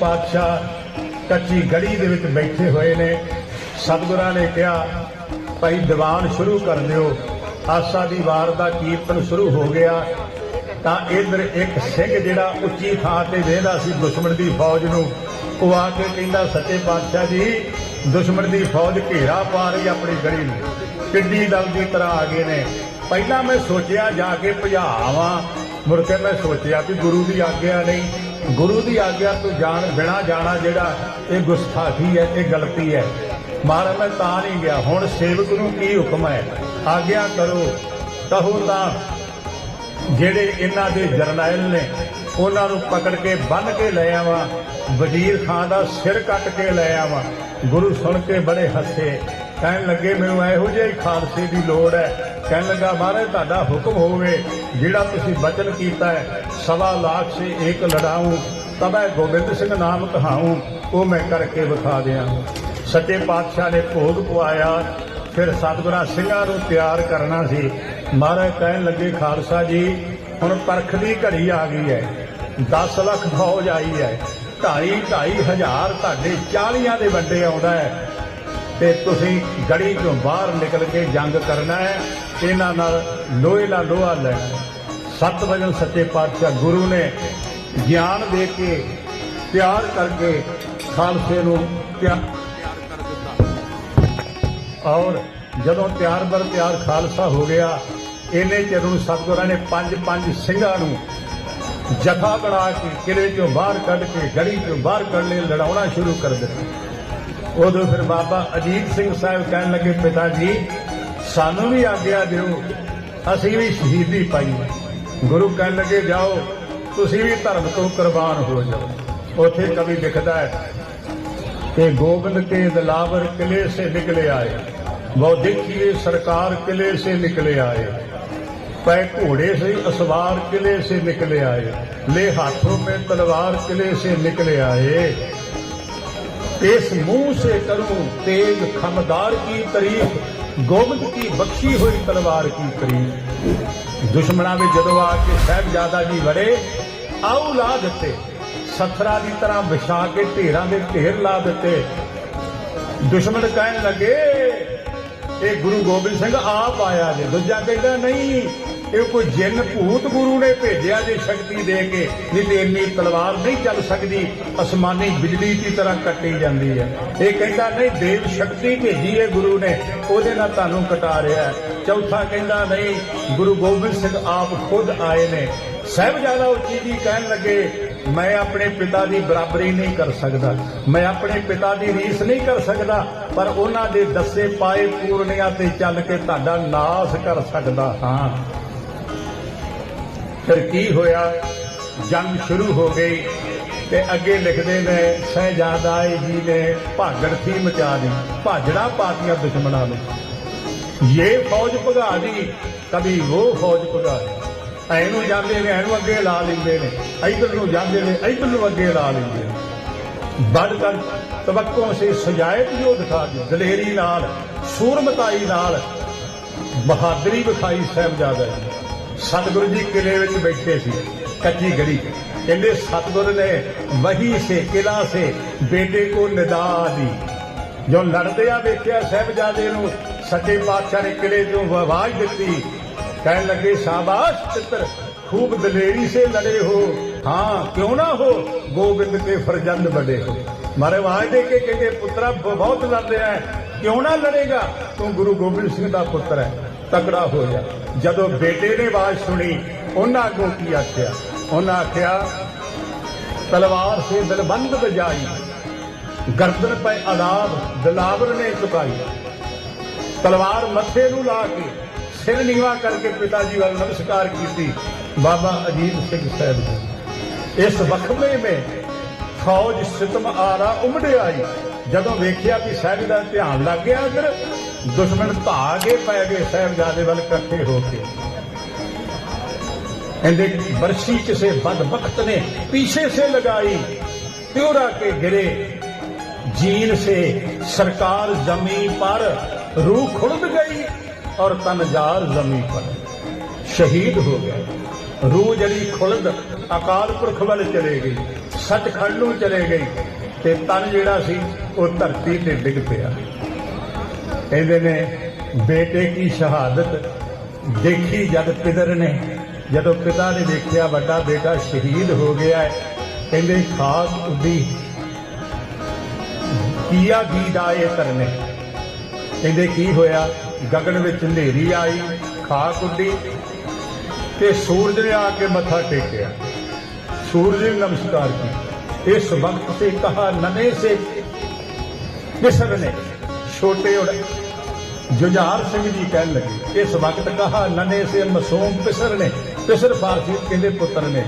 ਪਾਤਸ਼ਾਹ ਕੱਚੀ ਗੜੀ ਦੇ ਵਿੱਚ ਬੈਠੇ ਹੋਏ ਨੇ। ਸਤਿਗੁਰਾਂ ਨੇ ਕਿਹਾ, ਭਾਈ ਦੀਵਾਨ ਸ਼ੁਰੂ ਕਰ ਦਿਓ। ਆਸਾ ਦੀ ਵਾਰ ਦਾ ਕੀਰਤਨ ਸ਼ੁਰੂ ਹੋ ਗਿਆ। ਤਾਂ ਇਧਰ ਇੱਕ ਸਿੰਘ ਜਿਹੜਾ ਉੱਚੀ ਥਾਂ ਤੇ ਵੇਹਦਾ ਸੀ ਦੁਸ਼ਮਣ ਦੀ ਫੌਜ ਨੂੰ, ਉਹ ਆ ਕੇ ਕਹਿੰਦਾ, ਸੱਚੇ ਪਾਤਸ਼ਾਹ ਜੀ, ਦੁਸ਼ਮਣ ਦੀ ਫੌਜ ਘੇਰਾ ਪਾ ਰਹੀ ਆਪਣੀ ਗੜੀ ਨੂੰ। ਕਿੱਡੀ ਦਲ ਦੀ ਤਰ੍ਹਾਂ ਆ ਗਏ ਨੇ। ਪਹਿਲਾਂ ਮੈਂ ਸੋਚਿਆ ਜਾ ਕੇ ਭਜਾਵਾਂ, ਮੁੜ ਕੇ ਮੈਂ ਸੋਚਿਆ ਕਿ ਗੁਰੂ ਦੀ ਆਗਿਆ ਨਹੀਂ। ਗੁਰੂ ਦੀ ਆਗਿਆ ਤੋਂ ਜਾਣ, ਬਿਨਾ ਜਾਣਾ ਜਿਹੜਾ, ਇਹ ਗੁਸਤਾਖੀ ਹੈ, ਇਹ ਗਲਤੀ ਹੈ। ਮਾਰਾ ਮੈਂ ਤਾਂ ਨਹੀਂ ਗਿਆ। ਹੁਣ ਸੇਵਕ ਨੂੰ ਕੀ ਹੁਕਮ ਹੈ? ਆਗਿਆ ਕਰੋ। ਕਹੋ ਤਾਂ ਜਿਹੜੇ ਇਹਨਾਂ ਦੇ ਜਰਨੈਲ ਨੇ, ਉਹਨਾਂ ਨੂੰ ਪਕੜ ਕੇ ਬੰਨ ਕੇ ਲੈ ਆਵਾਂ। ਵਜ਼ੀਰ ਖਾਨ ਦਾ ਸਿਰ ਕੱਟ ਕੇ ਲੈ ਆਵਾਂ। ਗੁਰੂ ਸੁਣ ਕੇ ਬੜੇ ਹੱਸੇ। ਕਹਿਣ ਲੱਗੇ, ਮੈਨੂੰ ਇਹੋ ਜਿਹੇ ਖਾਲਸੇ ਦੀ ਲੋੜ ਹੈ। ਕਹਿਣ ਲੱਗਾ, ਮਹਾਰਾਜ, ਤੁਹਾਡਾ ਹੁਕਮ ਹੋਵੇ, ਜਿਹੜਾ ਤੁਸੀਂ ਬਚਨ ਕੀਤਾ ਹੈ, ਸਵਾ ਲੱਖ ਸੇ ਇੱਕ ਲੜਾਊਂ, ਤਬੈ ਗੋਬਿੰਦ ਸਿੰਘ ਨਾਮ ਕਹਾਊਂ, ਉਹ ਮੈਂ ਕਰਕੇ ਵਿਖਾ ਦਿਆਂ ਸੱਚੇ ਪਾਤਸ਼ਾਹ ਨੇ ਭੋਗ ਪਵਾਇਆ, ਫਿਰ ਸਤਿਗੁਰਾਂ ਸਿੰਘਾਂ ਨੂੰ ਤਿਆਰ ਕਰਨਾ ਸੀ। ਮਹਾਰਾਜ ਕਹਿਣ ਲੱਗੇ, ਖਾਲਸਾ ਜੀ, ਹੁਣ ਪਰਖ ਦੀ ਘੜੀ ਆ ਗਈ ਹੈ 10 ਲੱਖ ਫੌਜ ਆਈ ਹੈ, ਢਾਈ ਢਾਈ ਹਜ਼ਾਰ ਤੁਹਾਡੇ 40 ਦੇ ਵੱਡੇ ਆਉਂਦਾ ਹੈ ਤੇ ਤੁਸੀਂ ਗੜੀ ਤੋਂ ਬਾਹਰ ਨਿਕਲ ਕੇ ਜੰਗ ਕਰਨਾ ਹੈ ਇਹਨਾਂ ਨਾਲ ਲੋਹੇ ਦਾ ਲੋਹਾ ਲੈਣਾ ਹੈ। ਸੱਤ ਵਜਨ ਸੱਚੇ ਪਾਤਸ਼ਾਹ ਗੁਰੂ ਨੇ ਗਿਆਨ ਦੇ ਕੇ ਤਿਆਰ ਕਰਕੇ ਖਾਲਸੇ ਨੂੰ ਤਿਆਰ ਕਰ ਦਿੱਤਾ ਔਰ ਜਦੋਂ ਤਿਆਰ ਬਰ ਤਿਆਰ ਖਾਲਸਾ ਹੋ ਗਿਆ ਇਹਨੇ ਚਿਰ ਨੂੰ ਸਤਿਗੁਰਾਂ ਨੇ ਪੰਜ ਪੰਜ ਸਿੰਘਾਂ ਨੂੰ ਜਥਾ ਬਣਾ ਕੇ ਕਿਲੇ ਚੋਂ ਬਾਹਰ ਕੱਢ ਕੇ, ਗੜੀ ਚੋਂ ਬਾਹਰ ਕੱਢ ਲਈ ਲੜਾਉਣਾ ਸ਼ੁਰੂ ਕਰ ਦਿੱਤਾ ਉਦੋਂ ਫਿਰ ਬਾਬਾ ਅਜੀਤ ਸਿੰਘ ਸਾਹਿਬ ਕਹਿਣ ਲੱਗੇ, ਪਿਤਾ ਜੀ, ਸਾਨੂੰ ਵੀ ਆਗਿਆ ਦਿਓ। ਅਸੀਂ ਵੀ ਸ਼ਹੀਦੀ ਪਾਈ ਗੁਰੂ ਕਹਿਣ ਲੱਗੇ, ਜਾਓ, ਤੁਸੀਂ ਵੀ ਧਰਮ ਤੋਂ ਕੁਰਬਾਨ ਹੋ ਜਾਓ। ਉਥੇ ਕਵੀ ਲਿਖਦਾ ਹੈ ਕਿ ਗੋਬਿੰਦ ਕੇ ਦਲਾਵਰ ਕਿਲੇ ਸੇ ਨਿਕਲੇ ਆਏ। ਬੌਧਿਕ ਕੀ ਸਰਕਾਰ ਕਿਲੇ ਸੇ ਨਿਕਲੇ ਆਏ। ਪੈ ਘੋੜੇ ਸੇ ਅਸਵਾਰ ਕਿਲੇ ਸੇ ਨਿਕਲੇ ਆਏ। ਲੈ ਹੱਥੋਂ ਮੇ ਤਲਵਾਰ ਕਿਲੇ ਸੇ ਨਿਕਲੇ ਆਏ। इस मुंह से करूं तेज खमदार की तारीफ गोविंद की बख्शी हुई तलवार की तारीफ दुश्मना में जदों आके साहबजादा जी वड़े ਆਉ ਲਾ ਦਿੱਤੇ ਸਥਰਾ ਦੀ ਤਰ੍ਹਾਂ ਵਿਛਾ ਕੇ ਢੇਰਾਂ ਦੇ ਢੇਰ ਲਾ ਦਿੱਤੇ ਦੁਸ਼ਮਣ ਕਹਿਣ ਲੱਗੇ ਇਹ ਗੁਰੂ ਗੋਬਿੰਦ ਸਿੰਘ ਆਪ ਆਇਆ ਜੇ ਦੂਜਾ ਕਹਿੰਦਾ ਨਹੀਂ ਇਹ ਕੋਈ ਜਿੰਨ ਭੂਤ ਗੁਰੂ ਨੇ ਭੇਜਿਆ ਜੇ ਸ਼ਕਤੀ ਦੇ ਕੇ, ਨਹੀਂ ਤੇ ਇੰਨੀ ਤਲਵਾਰ ਨਹੀਂ ਚੱਲ ਸਕਦੀ, ਅਸਮਾਨੀ ਬਿਜਲੀ ਦੀ ਤਰ੍ਹਾਂ ਕੱਟੀ ਜਾਂਦੀ ਹੈ। ਇਹ ਕਹਿੰਦਾ, ਨਹੀਂ, ਦੇਵ ਸ਼ਕਤੀ ਭੇਜੀ ਹੈ ਗੁਰੂ ਨੇ, ਉਹਦੇ ਨਾਲ ਤੁਹਾਨੂੰ ਕਟਾ ਰਿਹਾ ਚੌਥਾ ਕਹਿੰਦਾ, ਨਹੀਂ, ਗੁਰੂ ਗੋਬਿੰਦ ਸਿੰਘ ਆਪ ਖੁਦ ਆਏ ਨੇ। ਸਾਹਿਬਜ਼ਾਦਾ ਉੱਚੀ ਜੀ ਕਹਿਣ ਲੱਗੇ, ਮੈਂ ਆਪਣੇ ਪਿਤਾ ਦੀ ਬਰਾਬਰੀ ਨਹੀਂ ਕਰ ਸਕਦਾ। ਮੈਂ ਆਪਣੇ ਪਿਤਾ ਦੀ ਰੀਸ ਨਹੀਂ ਕਰ ਸਕਦਾ, ਪਰ ਉਹਨਾਂ ਦੇ ਦੱਸੇ ਪਾਏ ਪੂਰਨਿਆਂ ਤੇ ਚੱਲ ਕੇ ਤੁਹਾਡਾ ਨਾਸ ਕਰ ਸਕਦਾ ਹਾਂ। ਫਿਰ ਕੀ ਹੋਇਆ? ਜੰਗ ਸ਼ੁਰੂ ਹੋ ਗਈ ਤੇ ਅੱਗੇ ਲਿਖਦੇ ਨੇ, ਸਹਿਜਾਦਾ ਜੀ ਨੇ ਭਾਗੜ ਥੀ ਮਚਾ ਦੀ। ਭਾਜੜਾ ਪਾਤੀਆਂ ਦੁਸ਼ਮਣਾਂ ਨੂੰ। ਇਹ ਫੌਜ ਭਗਾ ਦੀ, ਕਦੀ ਉਹ ਫੌਜ ਭਗਾ ਦੀ। ਐਨੂੰ ਜਾਂਦੇ ਨੇ, ਐਨੂੰ ਅੱਗੇ ਲਾ ਲੈਂਦੇ ਨੇ। ਇਧਰ ਨੂੰ ਜਾਂਦੇ ਨੇ, ਇਧਰ ਨੂੰ ਅੱਗੇ ਲਾ ਲੈਂਦੇ ਨੇ। ਬੜ ਕਰ, ਤਵੱਕੋਂ ਸੇ ਸਜਾਇਤ ਜੋ ਦਿਖਾ ਦੀ। ਦਲੇਰੀ ਨਾਲ, ਸੂਰਮਤਾਈ ਨਾਲ ਬਹਾਦਰੀ ਵਿਖਾਈ ਸਾਹਿਬਜ਼ਾਦਾ ਜੀ ਸਤਿਗੁਰੂ ਜੀ ਕਿਲੇ ਵਿੱਚ ਬੈਠੇ ਸੀ, ਕੱਚੀ ਗਲੀ ਕਹਿੰਦੇ, ਸਤਗੁਰ ਨੇ ਵਹੀ ਸੇ ਕਿਲਾ ਸੇ, ਬੇਟੇ ਕੋ ਨਿਦਾ ਦੀ। ਜੋ ਲੜਦੇ ਆ ਵੇਖਿਆ ਸਹਿਬਜ਼ਾਦੇ ਨੂੰ, ਸੱਚੇ ਪਾਤਸ਼ਾਹ ਨੇ ਕਿਲੇ ਤੋਂ ਆਵਾਜ਼ ਦਿੱਤੀ। ਕਹਿਣ ਲੱਗੇ, ਸ਼ਾਬਾਸ਼ ਚਿੱਤਰ ਖੂਬ ਦਲੇਰੀ ਸੇ ਲੜੇ ਹੋ। ਹਾਂ, ਕਿਉਂ ਨਾ ਹੋ? ਗੋਬਿੰਦ ਕੇ ਫਰਜ਼ੰਦ ਬੜੇ ਹੋ। ਮਾਰੇ ਆਵਾਜ਼ ਦੇ ਕੇ ਕਹਿੰਦੇ, ਪੁੱਤਰਾ, ਬਹੁਤ ਲੜਦੇ ਆ ਕਿਉਂ ਨਾ ਲੜੇਗਾ? ਤੂੰ ਗੁਰੂ ਗੋਬਿੰਦ ਸਿੰਘ ਦਾ ਪੁੱਤਰ ਹੈ। ਤਗੜਾ ਹੋਇਆ। ਜਦੋਂ ਬੇਟੇ ਨੇ ਆਵਾਜ਼ ਸੁਣੀ, ਉਹਨਾਂ ਅੱਗੋਂ ਕੀ ਆਖਿਆ? ਉਹਨਾਂ ਆਖਿਆ, ਤਲਵਾਰ ਸੇ ਦਿਲਬੰਦ ਵਜਾਈ, ਗਰਦਨ ਪੈ ਅਲਾਬ, ਦਿਲਾਵਰ ਨੇ ਚੁਕਾਈ। ਤਲਵਾਰ ਮੱਥੇ ਨੂੰ ਲਾ ਕੇ ਸਿਰ ਨਿਵਾ ਕਰਕੇ ਪਿਤਾ ਜੀ ਵੱਲ ਨਮਸਕਾਰ ਕੀਤੀ। ਬਾਬਾ ਅਜੀਤ ਸਿੰਘ ਸਾਹਿਬ ਜੀ, ਇਸ ਵਖਮੇ ਮੇ ਫੌਜ ਸਿਤਮ ਆਰਾ ਉਮੜ ਆਈ। ਜਦੋਂ ਵੇਖਿਆ ਕਿ ਸਾਹਿਬ ਦਾ ਧਿਆਨ ਲੱਗ ਗਿਆ ਅਗਰ ਦੁਸ਼ਮਣ ਭਾਗੇ ਪੈ ਗਏ, ਸਹਿਬਜ਼ਾਦੇ ਵੱਲ ਇਕੱਠੇ ਹੋ ਕੇ। ਇਹਦੇ ਬਰਸੀ ਕਿਸੇ ਬਦਬਖਤ ਨੇ, ਪੀਛੇ ਸੇ ਲਗਾਈ ਪਿਉਰਾ ਕੇ ਗਿਰੇ ਜੀਨ ਸੇ ਸਰਕਾਰ ਜ਼ਮੀਨ ਪਰ ਰੂਹ ਖੁਰਦ ਗਈ ਔਰ ਤਨਜਾਰ ਜ਼ਮੀਨ ਪਰ। ਸ਼ਹੀਦ ਹੋ ਗਏ। ਰੂਹ ਜਿਹੜੀ ਖੁਲਦ ਅਕਾਲ ਪੁਰਖ ਵੱਲ ਚਲੇ ਗਈ, ਸੱਚਖੰਡ ਨੂੰ ਚਲੇ ਗਈ ਤੇ ਤਨ ਜਿਹੜਾ ਸੀ ਉਹ ਧਰਤੀ ਤੇ ਡਿੱਗ ਪਿਆ। ਕਹਿੰਦੇ ਨੇ, ਬੇਟੇ ਕੀ ਸ਼ਹਾਦਤ ਦੇਖੀ ਜਦ ਪਿਦਰ ਨੇ? ਜਦੋਂ ਪਿਤਾ ਨੇ ਦੇਖਿਆ ਵੱਡਾ ਬੇਟਾ ਸ਼ਹੀਦ ਹੋ ਗਿਆ ਹੈ। ਕਹਿੰਦੇ, ਖਾਸ ਉਦੀ ਕੀਆ ਗੀਦਾਏ ਕਰਨੇ ਕਹਿੰਦੇ, ਕੀ ਹੋਇਆ? ਗਗਨ ਵਿੱਚ ਹਨੇਰੀ ਆਈ ਖਾਕ ਉੱਡੀ ਤੇ ਸੂਰਜ ਨੇ ਆ ਕੇ ਮੱਥਾ ਟੇਕਿਆ। ਸੂਰਜ ਨੇ ਨਮਸਕਾਰ ਕੀਤਾ। ਇਸ ਵਕਤ ਸੇ ਕਹਾ ਨਨੇ ਸੇ ਕਿਸਰ ਨੇ। ਛੋਟੇ ਜੁਝਾਰ ਸਿੰਘ ਜੀ ਕਹਿਣ ਲੱਗੇ, ਇਸ ਵਕਤ ਕਹਾ ਨਨੇ ਸੇ ਮਸੂਮ ਪਿਸਰ ਨੇ, ਪਿਸਰ ਫਾਰਸੀ ਕਹਿੰਦੇ ਪੁੱਤਰ ਨੇ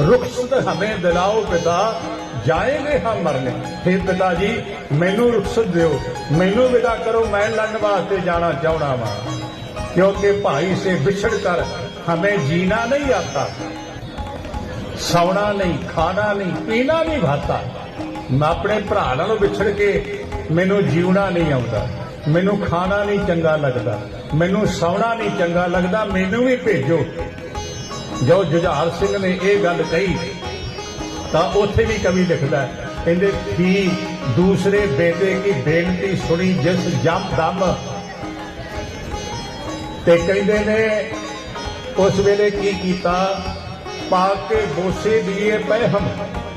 ਰੁਖਸਤ ਹਮੇ ਦਿਲਾਓ ਪਿਤਾ, ਜਾਏਗੇ ਹਮ ਮਰਨੇ। ਫੇ ਪਿਤਾ ਜੀ, ਮੈਨੂੰ ਰੁਖਸਤ ਦਿਓ, ਮੈਨੂੰ ਵਿਦਾ ਕਰੋ, ਮੈਂ ਲੜਨ ਵਾਸਤੇ ਜਾਣਾ ਚਾਹਣਾ ਵਾ। ਕਿਉਂਕਿ ਭਾਈ ਸੇ ਵਿਛੜ ਕਰ ਹਮੇ ਜੀਣਾ ਨਹੀਂ ਆਤਾ। ਸੌਣਾ ਨਹੀਂ, ਖਾਣਾ ਨਹੀਂ, ਪੀਣਾ ਨਹੀਂ ਭਾਤਾ ਮੈਂ ਆਪਣੇ ਭਰਾ ਨਾਲੋਂ ਵਿਛੜ ਕੇ ਮੈਨੂੰ ਜੀਉਣਾ ਨਹੀਂ ਆਉਂਦਾ। ਮੈਨੂੰ ਖਾਣਾ ਨਹੀਂ ਚੰਗਾ ਲੱਗਦਾ। ਮੈਨੂੰ ਸੌਣਾ ਨਹੀਂ ਚੰਗਾ ਲੱਗਦਾ। ਮੈਨੂੰ ਵੀ ਭੇਜੋ। ਜੋ ਜੁਝਾਰ ਸਿੰਘ ਨੇ ਇਹ ਗੱਲ ਕਹੀ, ਤਾਂ ਉੱਥੇ ਵੀ ਕਵੀ ਲਿਖਦਾ ਕਹਿੰਦੇ ਕੀ ਦੂਸਰੇ ਬੇਟੇ ਕੀ ਬੇਨਤੀ ਸੁਣੀ, ਜਿਸ ਜਮ ਦਮ। ਤੇ ਕਹਿੰਦੇ ਨੇ, ਉਸ ਵੇਲੇ ਕੀ ਕੀਤਾ? ਪਾ ਕੇ ਬੋਸੇ ਦੀਏ ਪਏ ਹਮ।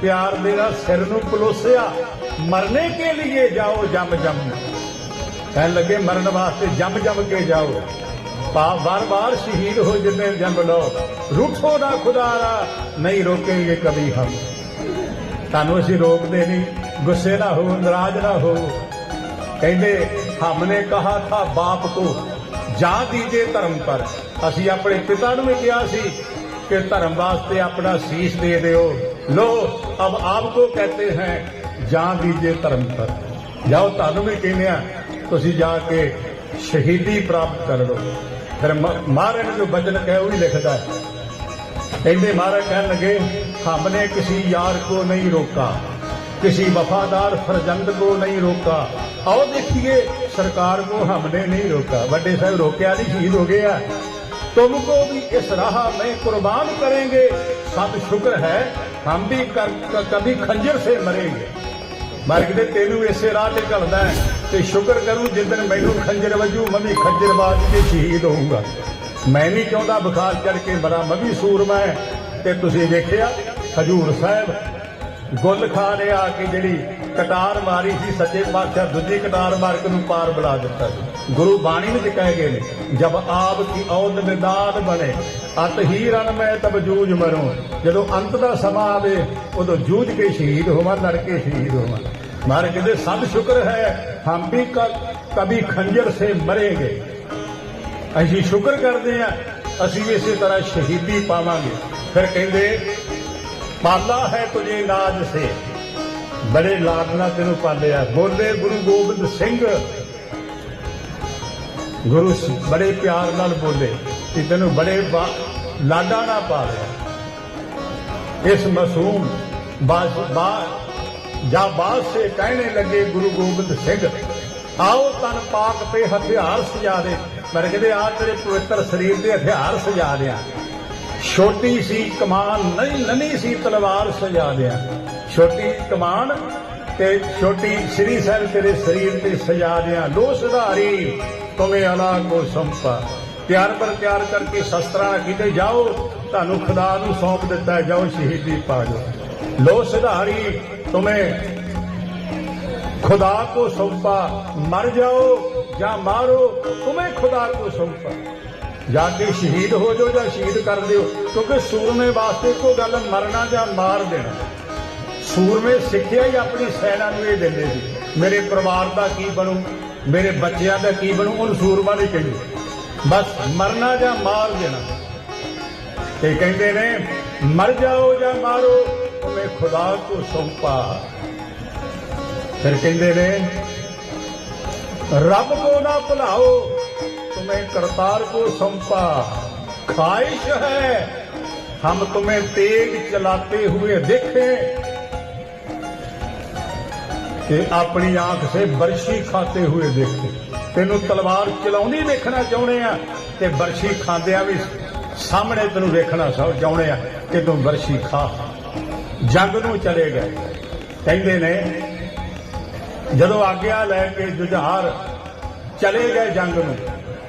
ਪਿਆਰ ਮੇਰਾ ਸਿਰ ਨੂੰ ਪਲੋਸਿਆ। ਮਰਨੇ ਕੇ ਲਈ ਜਾਓ ਜਮ ਜਮ। ਕਹਿਣ ਲੱਗੇ, ਮਰਨ ਵਾਸਤੇ ਜਮ ਜਮ ਕੇ ਜਾਓ। ਪਾ ਬਾਰ ਬਾਰ ਸ਼ਹੀਦ ਹੋ ਜਿੰਨੇ ਜੰਮ ਲੋ ਰੁਠੋ ਨਾ ਖੁਦਾਰਾ ਨਹੀਂ ਰੋਕੇਂਗੇ ਕਦੀ ਹਮ। ਤੁਹਾਨੂੰ ਅਸੀਂ ਰੋਕਦੇ ਨਹੀਂ। ਗੁੱਸੇ ਨਾ ਹੋ, ਨਾਰਾਜ਼ ਨਾ ਹੋ। ਕਹਿੰਦੇ, ਹਮ ਨੇ ਕਹਾ ਥਾ ਬਾਪ ਕੋ, ਜਾ ਦੀਜੇ ਧਰਮ ਪਰ। ਅਸੀਂ ਆਪਣੇ ਪਿਤਾ ਨੂੰ ਵੀ ਕਿਹਾ ਸੀ ਕਿ ਧਰਮ ਵਾਸਤੇ ਆਪਣਾ ਸੀਸ ਦੇ ਦਿਓ ਲੋ ਅਬ ਆਪ ਕੋ ਕਹਤੇ ਹੈ ਜਾ ਦੀਜੇ ਧਰਮ ਪਰ ਜਾਓ ਤੁਹਾਨੂੰ ਵੀ ਕਹਿੰਦੇ ਆ ਤੁਸੀਂ ਜਾ ਕੇ ਸ਼ਹੀਦੀ ਪ੍ਰਾਪਤ ਕਰ ਲਓ ਫਿਰ ਮ- ਮਹਾਰਾਜ ਨੇ ਜੋ ਬਚਨ ਕਹੇ ਉਹ ਹੀ ਲਿਖਦਾ ਹੈ ਕਹਿੰਦੇ ਮਹਾਰਾਜ ਕਹਿਣ ਲੱਗੇ हमने किसी यार को नहीं रोका किसी वफादार फरजंद को नहीं रोका आओ देखिए सरकार को हमने नहीं रोका बड़े साहब रोकया नहीं शहीद हो गया तुमको भी इस राह में कुर्बान करेंगे सब शुक्र है हम भी कर, क- कभी खंजर से मरेंगे ਮਰ ਕੇ ਤੈਨੂੰ ਇਸੇ ਰਾਹ ਤੇ ਘਲਦਾ ਹੈ ਤੇ ਸ਼ੁਕਰ ਕਰੂੰ ਜਿੱਦਣ ਮੈਨੂੰ ਖੰਜਰ ਵਜੂ ਮੈਂ ਵੀ ਖੰਜਰ ਬਾਜ ਕੇ ਸ਼ਹੀਦ ਹੋਊਂਗਾ ਮੈਂ ਨਹੀਂ ਚਾਹੁੰਦਾ ਬੁਖਾਰ ਚੜ ਕੇ ਮਰਾਂ ਮੈਂ ਵੀ ਸੂਰਮਾ ਹੈ ਤੇ ਤੁਸੀਂ ਦੇਖਿਆ ਹਜੂਰ ਸਾਹਿਬ ਗੁੱਲ ਖਾ ਨੇ ਆ ਕੇ ਜਿਹੜੀ ਕਟਾਰ ਮਾਰੀ ਸੀ ਸੱਚੇ ਪਾਤਸ਼ਾਹ ਦੂਜੀ ਕਟਾਰ ਮਾਰ ਕੇ ਨੂੰ ਪਾਰ ਬੁਲਾ ਦਿੱਤਾ ਸੀ ਗੁਰੂ ਬਾਣੀ ਵਿੱਚ ਕਹਿ ਗਏ ਨੇ, ਜਬ ਆਪ ਕੀ ਔਨ ਮਿਦਾਦ ਬਣੇ, ਅਤ ਹੀ ਰਣ ਮੈਂ ਤਬ ਜੂਝ ਮਰੂੰ। ਜਦੋਂ ਅੰਤ ਦਾ ਸਮਾਂ ਆਵੇ, ਉਦੋਂ ਜੂਝ ਕੇ ਸ਼ਹੀਦ ਹੋਵਾਂ, ਲੜ ਕੇ ਸ਼ਹੀਦ ਹੋਵਾਂ। ਮਾਰੇ ਕਹਿੰਦੇ ਸਭ ਸ਼ੁਕਰ ਹੈ, ਹਮ ਵੀ ਕ- ਖੰਜਰ ਸੇ ਮਰੇਗੇ। ਅਸੀਂ ਸ਼ੁਕਰ ਕਰਦੇ ਹਾਂ, ਅਸੀਂ ਵੀ ਇਸੇ ਤਰ੍ਹਾਂ ਸ਼ਹੀਦੀ ਪਾਵਾਂਗੇ। ਫਿਰ ਕਹਿੰਦੇ, ਪਾਲਾ ਹੈ ਤੁਝੇ ਨਾਜ ਸੇ। ਬੜੇ ਲਾਡ ਨਾਲ ਤੈਨੂੰ ਪਾਲਿਆ। ਬੋਲੇ ਗੁਰੂ ਗੋਬਿੰਦ ਸਿੰਘ ਗੁਰੂ ਬੜੇ ਪਿਆਰ ਨਾਲ ਬੋਲੇ ਕਿ ਤੈਨੂੰ ਬੜੇ ਲਾਡਾ ਨਾ ਨਾਲ ਪਾਲਿਆ ਇਸ ਮਾਸੂਮ ਬਾਸ, ਬਾ, ਜਾ ਬਾਸ ਸੇ ਕਹਿਣੇ ਲੱਗੇ ਗੁਰੂ ਗੋਬਿੰਦ ਸਿੰਘ, ਆਓ ਤਨ ਪਾਕ ਤੇ ਹਥਿਆਰ ਸਜਾ ਦੇ। ਮੇਰੇ ਕਹਿੰਦੇ ਆ ਤੇਰੇ ਪਵਿੱਤਰ ਸਰੀਰ ਦੇ ਹਥਿਆਰ ਸਜਾ ਦਿਆਂ। ਛੋਟੀ ਸੀ ਕਮਾਨ, ਨਹੀਂ, ਨਨੀ ਸੀ ਤਲਵਾਰ ਸਜਾ ਦਿਆਂ। ਛੋਟੀ ਕਮਾਨ ਤੇ ਛੋਟੀ ਸ੍ਰੀ ਸਾਹਿਬ ਤੇਰੇ ਸਰੀਰ ਤੇ ਸਜਾ ਦਿਆਂ। ਲੋ ਸੁਧਾਰੀ ਤੁਮੇ ਅਲਾ ਕੋ ਸੰਪਾ। ਪਿਆਰ ਪਰ ਪਿਆਰ ਕਰਕੇ ਸ਼ਸਤਰਾਂ ਕਿਤੇ ਜਾਓ, ਤੁਹਾਨੂੰ ਖੁਦਾ ਨੂੰ ਸੌਂਪ ਦਿੱਤਾ ਜਾਓ, ਸ਼ਹੀਦੀ ਪਾ ਜਾਓ। ਲੋ ਸਿਧਾਰੀ, ਤੁਮੇ ਖੁਦਾ ਕੋ ਸੌਂਪਾ। ਮਰ ਜਾਓ ਜਾਂ ਮਾਰੋ, ਤੁਮੇ ਖੁਦਾ ਕੋ ਸੌਂਪਾ। ਜਾ ਕੇ ਸ਼ਹੀਦ ਹੋ ਜਾਓ ਜਾਂ ਸ਼ਹੀਦ ਕਰ ਦਿਓ, ਕਿਉਂਕਿ ਸੂਰਮੇ ਵਾਸਤੇ ਕੋ ਗੱਲ, ਮਰਨਾ ਜਾਂ ਮਾਰ ਦੇਣਾ। ਸੂਰਮੇ ਸਿੱਖਿਆ ਹੀ ਆਪਣੀ ਸੈਨਾ ਨੂੰ ਇਹ ਦਿੰਦੇ ਸੀ। ਮੇਰੇ ਪਰਿਵਾਰ ਦਾ ਕੀ ਬਣੂ? ਮੇਰੇ ਬੱਚਿਆਂ ਦਾ ਕੀ ਬਣੂ ਉਹਨੂੰ ਸੂਰਮਾ ਨਹੀਂ ਕਹਿੰਦੇ। ਬਸ ਮਰਨਾ ਜਾਂ ਮਾਰ ਦੇਣਾ। ਤੇ ਕਹਿੰਦੇ ਨੇ, ਮਰ ਜਾਓ ਜਾਂ ਮਾਰੋ ਮੈਂ ਖੁਦਾ ਕੋ ਸੌਂਪਾ। ਫਿਰ ਕਹਿੰਦੇ ਨੇ, ਰੱਬ ਕੋ ਨਾ ਭੁਲਾਓ, ਤੁਮੇ ਕਰਤਾਰ ਕੋ ਸੌਂਪਾ। ਖਾਇਸ਼ ਹੈ, ਹਮ ਤੁਮੇ ਤੇਗ ਚਲਾਤੇ ਹੋਏ ਦੇਖੇ। ਕਿ ਆਪਣੀ ਆਖ ਸੇ ਬਰਸ਼ੀ ਖਾਤੇ ਹੋਏ ਦੇਖੇ। ਤੈਨੂੰ ਤਲਵਾਰ ਚਲਾਉਣੀ ਦੇਖਣਾ ਚਾਹੁੰਦੇ ਆ ਤੇ ਬਰਸ਼ੀ ਖਾਂਦਿਆਂ ਵੀ ਸਾਹਮਣੇ ਤੈਨੂੰ ਵੇਖਣਾ ਚਾਹੁੰਦੇ ਆ ਕਿ ਤੂੰ ਬਰਸ਼ੀ ਖਾ। ਜੰਗ ਨੂੰ ਚਲੇ ਗਏ। ਕਹਿੰਦੇ ਨੇ, ਜਦੋਂ ਆਗਿਆ ਲੈ ਕੇ ਜੁਝਾਰ, ਚਲੇ ਗਏ ਜੰਗ ਨੂੰ।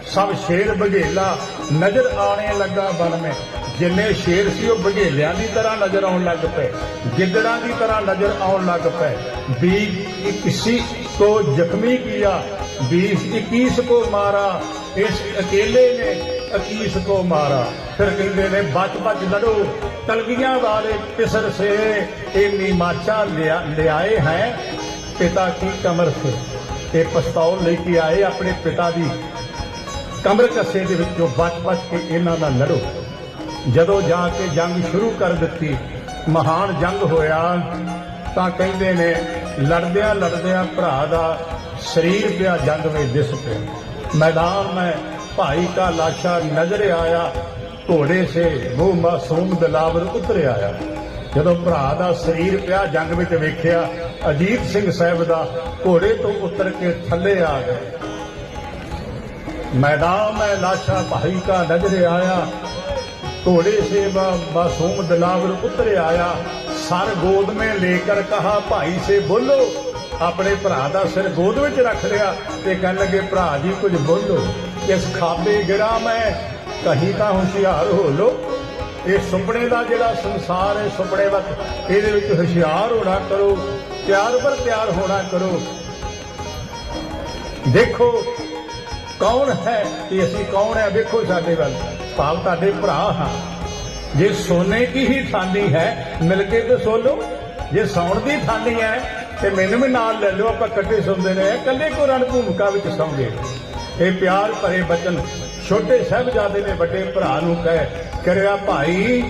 ਸਭ ਸ਼ੇਰ ਬਘੇਲਾ ਨਜ਼ਰ ਆਣੇ ਲੱਗਾ ਬਣ ਮੇ। ਜਿੰਨੇ ਸ਼ੇਰ ਸੀ ਉਹ ਬਘੇਲਿਆਂ ਦੀ ਤਰ੍ਹਾਂ ਨਜ਼ਰ ਆਉਣ ਲੱਗ ਪਏ। ਗਿੱਦੜਾਂ ਦੀ ਤਰ੍ਹਾਂ ਨਜ਼ਰ ਆਉਣ ਲੱਗ ਪਏ। ਵੀ ਕਿਸੇ ਕੋ ਜ਼ਖਮੀ ਕੀਆ 20 21 ਕੋ ਮਾਰਾ, ਇਸ ਅਕੇਲੇ ਨੇ 21 ਕੋ ਮਾਰਾ। ਫਿਰ ਕਹਿੰਦੇ ਨੇ, ਬਚ ਬਚ ਲੜੋ ਤਲਗੀਆਂ ਵਾਲੇ ਪਿਸਰ ਸੇ ਇਹ ਨੀਮਾਚਾ ਲਿਆਏ ਹੈ ਪਿਤਾ ਕੀ ਕਮਰ ਸੇ। ਤੇ ਪਸਤੌਲ ਲੈ ਕੇ ਆਏ ਆਪਣੇ ਪਿਤਾ ਦੀ। ਕਮਰ ਕੱਸੇ ਦੇ ਵਿੱਚੋਂ ਬਚ-ਬਚ ਕੇ ਇਹਨਾਂ ਦਾ ਲੜੋ। ਜਦੋਂ ਜਾ ਕੇ ਜੰਗ ਸ਼ੁਰੂ ਕਰ ਦਿੱਤੀ, ਮਹਾਨ ਜੰਗ ਹੋਇਆ, ਤਾਂ ਕਹਿੰਦੇ ਨੇ, ਲੜਦਿਆਂ ਲੜਦਿਆਂ ਭਰਾ ਦਾ ਸਰੀਰ ਪਿਆ ਜੰਗ ਵਿੱਚ ਦਿਸ ਪਿਆ। ਮੈਦਾਨ ਮੈਂ ਭਾਈ ਦਾ ਲਾਸ਼ਾ ਨਜ਼ਰ ਆਇਆ, ਘੋੜੇ ਸੇ ਮੂੰਹ ਮਾਸੂਮ ਦਲਾਵਰ ਉਤਰ ਆਇਆ ਜਦੋਂ ਭਰਾ ਦਾ ਸਰੀਰ ਪਿਆ ਜੰਗ ਵਿੱਚ ਵੇਖਿਆ, ਅਜੀਤ ਸਿੰਘ ਸਾਹਿਬ ਦਾ ਘੋੜੇ ਤੋਂ ਉਤਰ ਕੇ ਥੱਲੇ ਆ ਗਿਆ। मैदान में लाशा भाई का नजर आया घोड़े से मा- मासूम दिलावर उतर आया सर गोद में लेकर कहा भाई से बोलो ਆਪਣੇ ਭਰਾ ਦਾ ਸਿਰ ਗੋਦ ਵਿੱਚ ਰੱਖ ਲਿਆ ਤੇ ਕਹਿਣ ਲੱਗੇ ਭਰਾ ਜੀ ਕੁਝ ਬੋਲੋ ਇਸ ਖਾਬੇ ਗਿਰਾ ਮੈਂ ਕਹੀਂ ਤਾਂ ਹੁਸ਼ਿਆਰ ਹੋ ਲੋ ਇਹ ਸੁਪਨੇ ਦਾ ਜਿਹੜਾ ਸੰਸਾਰ ਹੈ ਸੁਪਨੇ ਵਕਤ ਇਹਦੇ ਵਿੱਚ ਹੁਸ਼ਿਆਰ ਹੋਣਾ ਕਰੋ ਪਿਆਰ ਪਰ ਪਿਆਰ ਹੋਣਾ ਕਰੋ ਦੇਖੋ ਕੌਣ ਹੈ? ਤੇ ਅਸੀਂ ਕੌਣ ਹੈ? ਵੇਖੋ ਸਾਡੇ ਵੱਲ। ਭਾਵ ਤੁਹਾਡੇ ਭਰਾ ਹਾਂ। ਜੇ ਸੋਨੇ ਦੀ ਹੀ ਠਾਨੀ ਹੈ, ਮਿਲ ਕੇ ਤੇ ਸੋ ਲਓ। ਜੇ ਸੌਣ ਦੀ ਠਾਨੀ ਹੈ, ਤੇ ਮੈਨੂੰ ਵੀ ਨਾਲ ਲੈ ਲਓ। ਆਪਾਂ ਇਕੱਠੇ ਸੌਂਦੇ ਨੇ। ਇਕੱਲੇ ਕੋ ਰਣ ਭੂਮਿਕਾ ਵਿੱਚ ਸੌਂਗੇ। ਇਹ ਪਿਆਰ ਭਰੇ ਬਚਨ ਛੋਟੇ ਸਾਹਿਬਜ਼ਾਦੇ ਨੇ ਵੱਡੇ ਭਰਾ ਨੂੰ ਕਹੇ, ਕਰਿਆ ਭਾਈ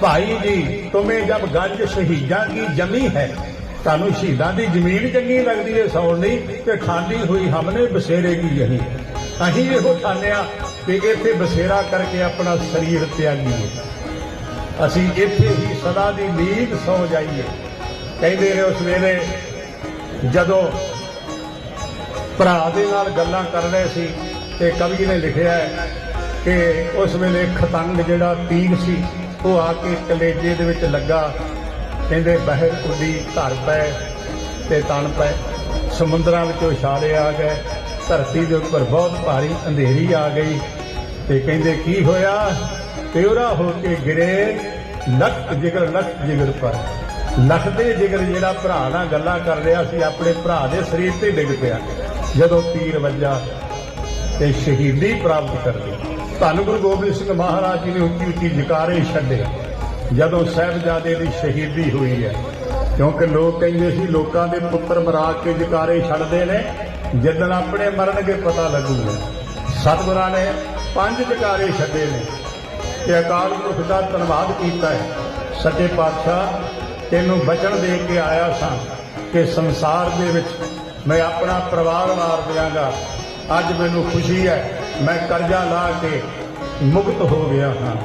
ਭਾਈ ਜੀ, ਤੁਮੇ ਜਬ ਗੰਜ ਸ਼ਹੀਦਾਂ ਕੀ ਜਮੀ ਹੈ? ਤੁਹਾਨੂੰ ਸ਼ਹੀਦਾਂ ਦੀ ਜ਼ਮੀਨ ਚੰਗੀ ਲੱਗਦੀ ਹੈ ਸੌਣ ਲਈ ਤੇ ਖਾਲੀ ਹੋਈ ਹਮਨੇ ਬਸੇਰੇਗੀ ਯਹੀ ਅਸੀਂ ਇਹੋ ਠਾਨਿਆ ਕਿ ਇੱਥੇ ਬਸੇਰਾ ਕਰਕੇ ਆਪਣਾ ਸਰੀਰ ਤਿਆਗੀਏ। ਅਸੀਂ ਇੱਥੇ ਹੀ ਸਦਾ ਦੀ ਨੀਂਦ ਸੌ ਜਾਈਏ। ਕਹਿੰਦੇ ਨੇ ਉਸ ਵੇਲੇ, ਜਦੋਂ ਭਰਾ ਦੇ ਨਾਲ ਗੱਲਾਂ ਕਰ ਰਹੇ ਸੀ ਤੇ ਕਵੀ ਨੇ ਲਿਖਿਆ ਕਿ ਉਸ ਵੇਲੇ ਖਤੰਗ ਜਿਹੜਾ ਤੀਰ ਸੀ, ਉਹ ਆ ਕੇ ਕਲੇਜੇ ਦੇ ਵਿੱਚ ਲੱਗਾ। ਕਹਿੰਦੇ ਬਹਿਰ ਉੱਡੀ ਧਰ ਪੈ ਤੇ ਤਣ ਪੈ। ਸਮੁੰਦਰਾਂ ਵਿੱਚੋਂ ਛਾਲੇ ਆ ਗਏ, ਧਰਤੀ ਦੇ ਉੱਪਰ ਬਹੁਤ ਭਾਰੀ ਅੰਧੇਰੀ ਆ ਗਈ ਤੇ ਕਹਿੰਦੇ ਕੀ ਹੋਇਆ? ਪਿਉਰਾ ਹੋ ਕੇ ਗਿਰੇ ਲੱਖ ਜਿਗਰ ਲੱਖ ਜਿਗਰ ਪਰ। ਲੱਖਦੇ ਜਿਗਰ ਜਿਹੜਾ ਭਰਾ ਨਾਲ ਗੱਲਾਂ ਕਰ ਰਿਹਾ ਸੀ, ਆਪਣੇ ਭਰਾ ਦੇ ਸਰੀਰ ਤੇ ਡਿੱਗ ਪਿਆ। ਜਦੋਂ ਤੀਰ ਵੱਜਾ ਤੇ ਸ਼ਹੀਦੀ ਪ੍ਰਾਪਤ ਕਰ ਲਈ। ਧੰਨ ਗੁਰੂ ਗੋਬਿੰਦ ਸਿੰਘ ਮਹਾਰਾਜ ਜੀ ਨੇ ਉੱਚੀ ਉੱਚੀ ਜਕਾਰੇ ਛੱਡੇ। ਜਦੋਂ ਸਾਹਿਬਜ਼ਾਦੇ ਦੀ ਸ਼ਹੀਦੀ ਹੋਈ ਹੈ, ਕਿਉਂਕਿ ਲੋਕ ਕਹਿੰਦੇ ਸੀ, ਲੋਕਾਂ ਦੇ ਪੁੱਤਰ ਮਰਾ ਕੇ ਜਕਾਰੇ ਛੱਡਦੇ ਨੇ ਜਦੋਂ ਆਪਣੇ ਮਰਨਗੇ ਪਤਾ ਲੱਗੂਗਾ। ਸਤਿਗੁਰਾਂ ਨੇ ਪੰਜ ਜਕਾਰੇ ਛੱਡੇ ਨੇ, ਤੇ ਅਕਾਲ ਪੁਰਖ ਦਾ ਧੰਨਵਾਦ ਕੀਤਾ ਹੈ। ਸੱਚੇ ਪਾਤਸ਼ਾਹ, ਤੈਨੂੰ ਬਚਨ ਦੇ ਕੇ ਆਇਆ ਸਾਂ ਕਿ ਸੰਸਾਰ ਦੇ ਵਿੱਚ ਮੈਂ ਆਪਣਾ ਪਰਿਵਾਰ ਮਾਰ ਦਿਆਂਗਾ। ਅੱਜ ਮੈਨੂੰ ਖੁਸ਼ੀ ਹੈ, ਮੈਂ ਕਰਜ਼ਾ ਲਾ ਕੇ ਮੁਕਤ ਹੋ ਗਿਆ ਹਾਂ।